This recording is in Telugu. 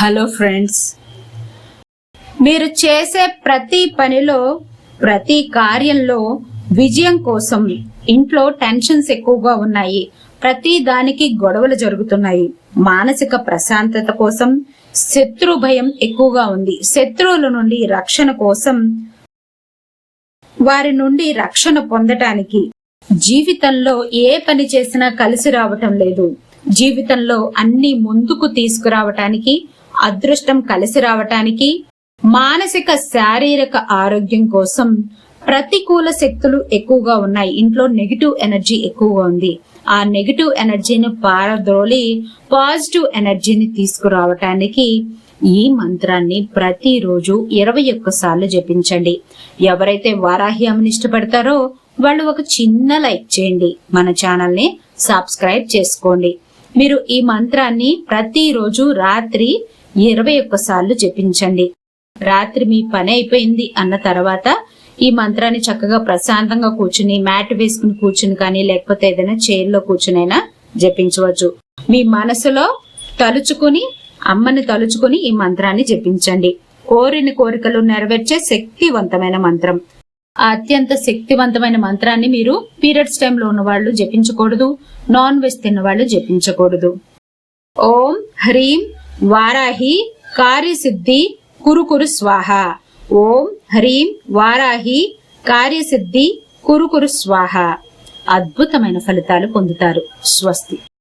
హలో ఫ్రెండ్స్ మీరు చేసే ప్రతి పనిలో ప్రతి కార్యంలో విజయం కోసం ఇంట్లో టెన్షన్స్ ఎక్కువగా ఉన్నాయి. ప్రతి దానికి గొడవలు జరుగుతున్నాయి. మానసిక ప్రశాంతత కోసం శత్రు భయం ఎక్కువగా ఉంది. శత్రువుల నుండి రక్షణ కోసం వారి నుండి రక్షణ పొందటానికి జీవితంలో ఏ పని చేసినా కలిసి రావటం లేదు. జీవితంలో అన్ని ముందుకు తీసుకురావటానికి అదృష్టం కలిసి రావటానికి మానసిక శారీరక ఆరోగ్యం కోసం ప్రతికూల శక్తులు ఎక్కువగా ఉన్నాయి. ఇంట్లో నెగిటివ్ ఎనర్జీ ఎక్కువగా ఉంది. ఆ నెగిటివ్ ఎనర్జీని పారద్రోలి పాజిటివ్ ఎనర్జీని తీసుకురావటానికి ఈ మంత్రాన్ని ప్రతిరోజు ఇరవై ఒక్కసార్లు జపించండి. ఎవరైతే వారాహ్యాన్ని ఇష్టపడతారో వాళ్ళు ఒక చిన్న లైక్ చేయండి. మన ఛానల్ని సబ్స్క్రైబ్ చేసుకోండి. మీరు ఈ మంత్రాన్ని ప్రతిరోజు రాత్రి ఇరవై ఒక్కసార్లు జపించండి. రాత్రి మీ పని అయిపోయింది అన్న తర్వాత ఈ మంత్రాన్ని చక్కగా ప్రశాంతంగా కూర్చుని మ్యాట్ వేసుకుని కూర్చుని కానీ లేకపోతే ఏదైనా చైర్లో కూర్చునైనా జపించవచ్చు. మీ మనసులో తలుచుకుని అమ్మని తలుచుకుని ఈ మంత్రాన్ని జపించండి. కోరిన కోరికలు నెరవేర్చే శక్తివంతమైన మంత్రం. ఆ అత్యంత శక్తివంతమైన మంత్రాన్ని మీరు పీరియడ్స్ టైంలో ఉన్న వాళ్ళు జపించకూడదు నాన్ వెజ్ తిన్న వాళ్ళు జపించకూడదు. ఓం హ్రీం వారాహి కార్యసిద్ధి కురుకురు స్వాహ. ఓం హ్రీం వారాహి కార్యసిద్ధి కురుకురు స్వాహ. అద్భుతమైన ఫలితాలు పొందుతారు. స్వస్తి.